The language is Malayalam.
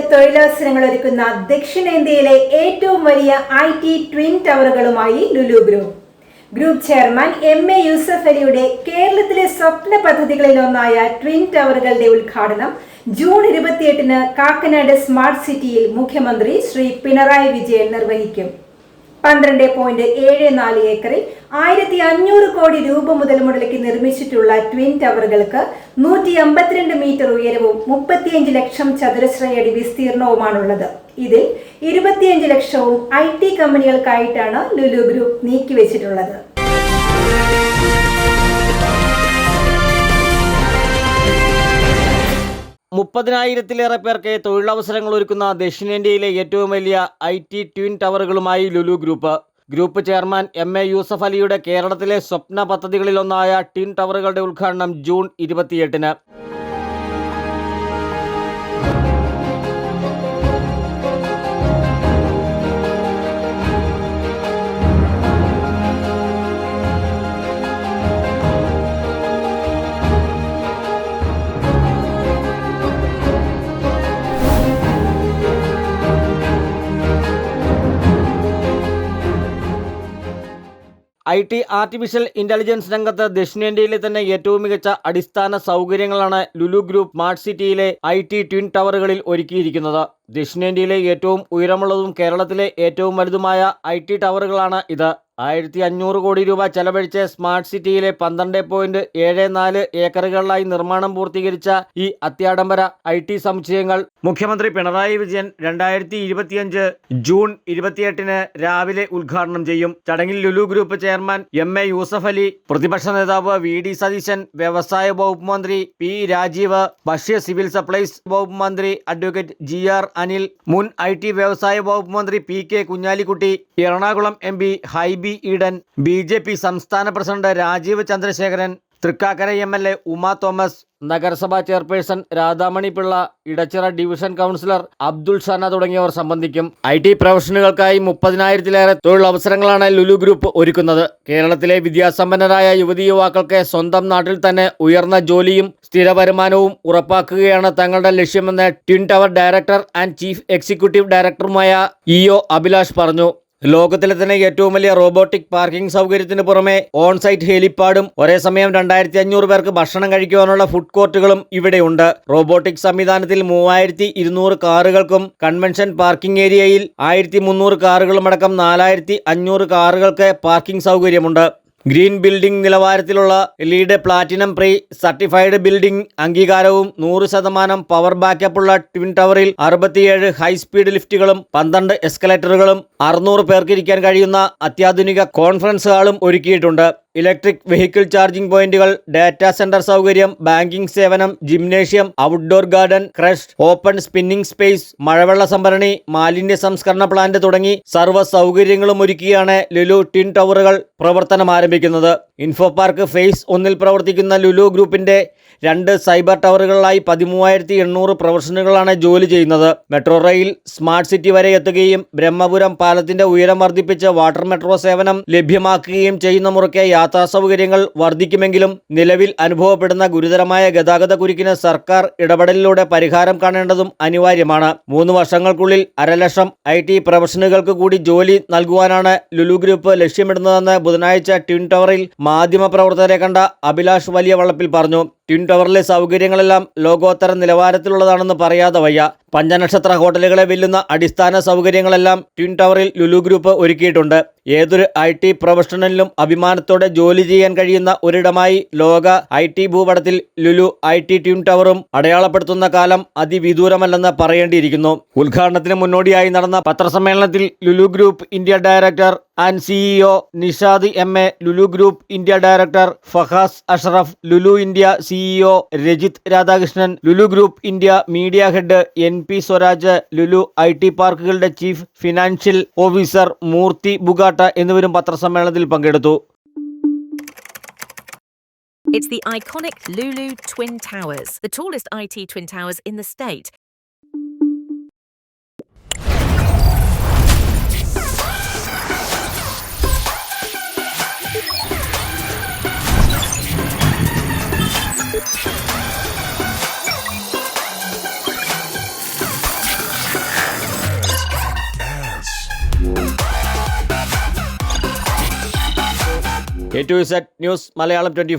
തൊഴിലവസരങ്ങൾ ഒരുക്കുന്ന ദക്ഷിണേന്ത്യയിലെ ഏറ്റവും വലിയ I T twin ടവറുകളുമായി Lulu group. Group chairman M A Yusuff അലിയുടെ കേരളത്തിലെ സ്വപ്ന പദ്ധതികളിൽ ഒന്നായ ട്വിൻ ടവറുകളുടെ ഉദ്ഘാടനം ജൂൺ ഇരുപത്തിയെട്ടിന് കാക്കനാട് സ്മാർട്ട് സിറ്റിയിൽ മുഖ്യമന്ത്രി ശ്രീ പിണറായി വിജയൻ നിർവഹിക്കും. പന്ത്രണ്ട് പോയിന്റ് ഏഴ് നാല് ഏക്കറിൽ ആയിരത്തി അഞ്ഞൂറ് കോടി രൂപ മുതൽ മുടക്കി നിർമ്മിച്ചിട്ടുള്ള ട്വിൻ ടവറുകൾക്ക് നൂറ്റി അമ്പത്തിരണ്ട് മീറ്റർ ഉയരവും മുപ്പത്തിയഞ്ച് ലക്ഷം ചതുരശ്രയടി വിസ്തീർണവുമാണുള്ളത്. ഇതിൽ ഇരുപത്തിയഞ്ച് ലക്ഷവും ഐ ടി കമ്പനികൾക്കായിട്ടാണ് ലുലു ഗ്രൂപ്പ് നീക്കിവെച്ചിട്ടുള്ളത്. മുപ്പതിനായിരത്തിലേറെ പേർക്ക് തൊഴിലവസരങ്ങൾ ഒരുക്കുന്ന ദക്ഷിണേന്ത്യയിലെ ഏറ്റവും വലിയ I T twin ടവറുകളുമായി Lulu group. Group chairman M A Yusuff അലിയുടെ കേരളത്തിലെ സ്വപ്ന പദ്ധതികളിലൊന്നായ ട്വിൻ ടവറുകളുടെ ഉദ്ഘാടനം ജൂൺ ഇരുപത്തിയെട്ടിന്. ഐ ടി ആർട്ടിഫിഷ്യൽ ഇന്റലിജൻസ് രംഗത്ത് ദക്ഷിണേന്ത്യയിലെ തന്നെ ഏറ്റവും മികച്ച അടിസ്ഥാന സൗകര്യങ്ങളാണ് ലുലു ഗ്രൂപ്പ് മാർട്ട് സിറ്റിയിലെ ഐ ടി ട്വിൻ ടവറുകളിൽ ഒരുക്കിയിരിക്കുന്നത്. ദക്ഷിണേന്ത്യയിലെ ഏറ്റവും ഉയരമുള്ളതും കേരളത്തിലെ ഏറ്റവും വലുതുമായ ഐ ടി ടവറുകളാണ് ഇത്. ആയിരത്തി അഞ്ഞൂറ് കോടി രൂപ ചെലവഴിച്ച് സ്മാർട്ട് സിറ്റിയിലെ പന്ത്രണ്ട് പോയിന്റ് ഏഴ് നാല് ഏക്കറുകളിലായി നിർമ്മാണം പൂർത്തീകരിച്ച ഈ അത്യാഡംബര ഐ ടി സമുച്ചയങ്ങൾ മുഖ്യമന്ത്രി പിണറായി വിജയൻ രണ്ടായിരത്തി ഇരുപത്തിയഞ്ച് ജൂൺ ഇരുപത്തിയെട്ടിന് രാവിലെ ഉദ്ഘാടനം ചെയ്യും. ചടങ്ങിൽ Lulu group chairman M A Yusuff Ali പ്രതിപക്ഷ നേതാവ് വി ഡി സതീശൻ വ്യവസായ വകുപ്പ് മന്ത്രി പി രാജീവ് ഭക്ഷ്യ സിവിൽ സപ്ലൈസ് വകുപ്പ് മന്ത്രി അഡ്വക്കേറ്റ് ജി ആർ അനിൽ മുൻ ഐ ടി വ്യവസായ വകുപ്പ് മന്ത്രി P K Kunhalikutty Ernakulam M P Hibi Eden B J P സംസ്ഥാന president Rajeev Chandrasekharan Thrikkakara M L A Uma Thomas നഗരസഭാ chairperson Radhamani Pillai Edachira division councillor Abdul Shana തുടങ്ങിയവർ സംബന്ധിക്കും. ഐ ടി പ്രൊഫഷണലുകൾക്കായി മുപ്പതിനായിരത്തിലേറെ തൊഴിലവസരങ്ങളാണ് ലുലു ഗ്രൂപ്പ് ഒരുക്കുന്നത്. കേരളത്തിലെ വിദ്യാസമ്പന്നരായ യുവതി യുവാക്കൾക്ക് സ്വന്തം നാട്ടിൽ തന്നെ ഉയർന്ന ജോലിയും സ്ഥിര വരുമാനവും ഉറപ്പാക്കുകയാണ് തങ്ങളുടെ ലക്ഷ്യമെന്ന് twin tower director and chief executive ഡയറക്ടറുമായ ഇ ഒ അഭിലാഷ് പറഞ്ഞു. ലോകത്തിലെ തന്നെ ഏറ്റവും വലിയ റോബോട്ടിക് പാർക്കിംഗ് സൗകര്യത്തിന് പുറമെ ഓൺസൈറ്റ് ഹെലിപ്പാഡും ഒരേ സമയം രണ്ടായിരത്തി അഞ്ഞൂറ് പേർക്ക് ഭക്ഷണം കഴിക്കുവാനുള്ള ഫുഡ് കോർട്ടുകളും ഇവിടെയുണ്ട്. റോബോട്ടിക് സംവിധാനത്തിൽ മൂവായിരത്തി ഇരുന്നൂറ് കാറുകൾക്കും കൺവെൻഷൻ പാർക്കിംഗ് ഏരിയയിൽ ആയിരത്തി മുന്നൂറ് കാറുകളും അടക്കം നാലായിരത്തി അഞ്ഞൂറ് കാറുകൾക്ക് പാർക്കിംഗ് സൗകര്യമുണ്ട്. ഗ്രീൻ ബിൽഡിംഗ് നിലവാരത്തിലുള്ള LEED platinum pre certified building അംഗീകാരവും നൂറ് ശതമാനം പവർ ബാക്കപ്പുള്ള ട്വിൻ ടവറിൽ അറുപത്തിയേഴ് ഹൈസ്പീഡ് ലിഫ്റ്റുകളും പന്ത്രണ്ട് എസ്കലേറ്ററുകളും അറുന്നൂറ് പേർക്കിരിക്കാൻ കഴിയുന്ന അത്യാധുനിക കോൺഫറൻസ് ഹാളും ഒരുക്കിയിട്ടുണ്ട്. ഇലക്ട്രിക് വെഹിക്കിൾ ചാർജിംഗ് പോയിന്റുകൾ ഡാറ്റാ സെന്റർ സൗകര്യം ബാങ്കിംഗ് സേവനം gymnasium outdoor garden creche open spinning space മഴവെള്ള സംഭരണി മാലിന്യ സംസ്കരണ പ്ലാന്റ് തുടങ്ങി സർവ സൗകര്യങ്ങളും ഒരുക്കിയാണ് ലുലു ടിൻ ടവറുകൾ പ്രവർത്തനം ആരംഭിക്കുന്നത് ഇൻഫോ പാർക്ക് ഫേസ് ഒന്നിൽ പ്രവർത്തിക്കുന്ന ലുലു ഗ്രൂപ്പിന്റെ രണ്ട് സൈബർ ടവറുകളിലായി പതിമൂവായിരത്തി എണ്ണൂറ് പ്രൊഫഷണലുകളാണ് ജോലി ചെയ്യുന്നത്. മെട്രോ റെയിൽ സ്മാർട്ട് സിറ്റി വരെ എത്തുകയും ബ്രഹ്മപുരം പാലത്തിന്റെ ഉയരം വർദ്ധിപ്പിച്ച് വാട്ടർ മെട്രോ സേവനം ലഭ്യമാക്കുകയും ചെയ്യുന്ന മുറയ്ക്ക് യാത്രാ സൗകര്യങ്ങൾ വർദ്ധിക്കുമെങ്കിലും നിലവിൽ അനുഭവപ്പെടുന്ന ഗുരുതരമായ ഗതാഗത കുരുക്കിന് സർക്കാർ ഇടപെടലിലൂടെ പരിഹാരം കാണേണ്ടതും അനിവാര്യമാണ്. മൂന്ന് വർഷങ്ങൾക്കുള്ളിൽ അരലക്ഷം ഐ ടി പ്രൊഫഷണലുകൾക്ക് കൂടി ജോലി നൽകുവാനാണ് ലുലു ഗ്രൂപ്പ് ലക്ഷ്യമിടുന്നതെന്ന് ബുധനാഴ്ച ട്വിൻ ടവറിൽ മാധ്യമപ്രവർത്തകരെ കണ്ട അഭിലാഷ് വലിയ വള്ളപ്പിൽ പറഞ്ഞു. ട്വിൻ ടവറിലെ സൗകര്യങ്ങളെല്ലാം ലോകോത്തര നിലവാരത്തിലുള്ളതാണെന്ന് പറയാതെ വയ്യ. പഞ്ചനക്ഷത്ര ഹോട്ടലുകളെ വെല്ലുന്ന അടിസ്ഥാന സൗകര്യങ്ങളെല്ലാം ട്വിൻ ടവറിൽ ലുലു ഗ്രൂപ്പ് ഒരുക്കിയിട്ടുണ്ട്. ഏതൊരു ഐ ടി പ്രൊഫഷണലിനും അഭിമാനത്തോടെ ജോലി ചെയ്യാൻ കഴിയുന്ന ഒരിടമായി ലോക ഐ ടി ഭൂപടത്തിൽ ലുലു ഐ ടി ട്വിൻ ടവറും അടയാളപ്പെടുത്തുന്ന കാലം അതിവിദൂരമല്ലെന്ന് പറയേണ്ടിയിരിക്കുന്നു. ഉദ്ഘാടനത്തിന് മുന്നോടിയായി നടന്ന പത്രസമ്മേളനത്തിൽ Lulu group India director and CEO Nishad M A Lulu group India director Fahas Ashraf Lulu India CEO Rajith Radhakrishnan Lulu group India media head N P Swaraj Lulu I T പാർക്കുകളുടെ chief financial officer Murthy Bugatta എന്നിവരും പത്രസമ്മേളനത്തിൽ പങ്കെടുത്തു It's the iconic Lulu Twin Towers, the tallest IT twin towers in the state. A to Z news Malayalam twenty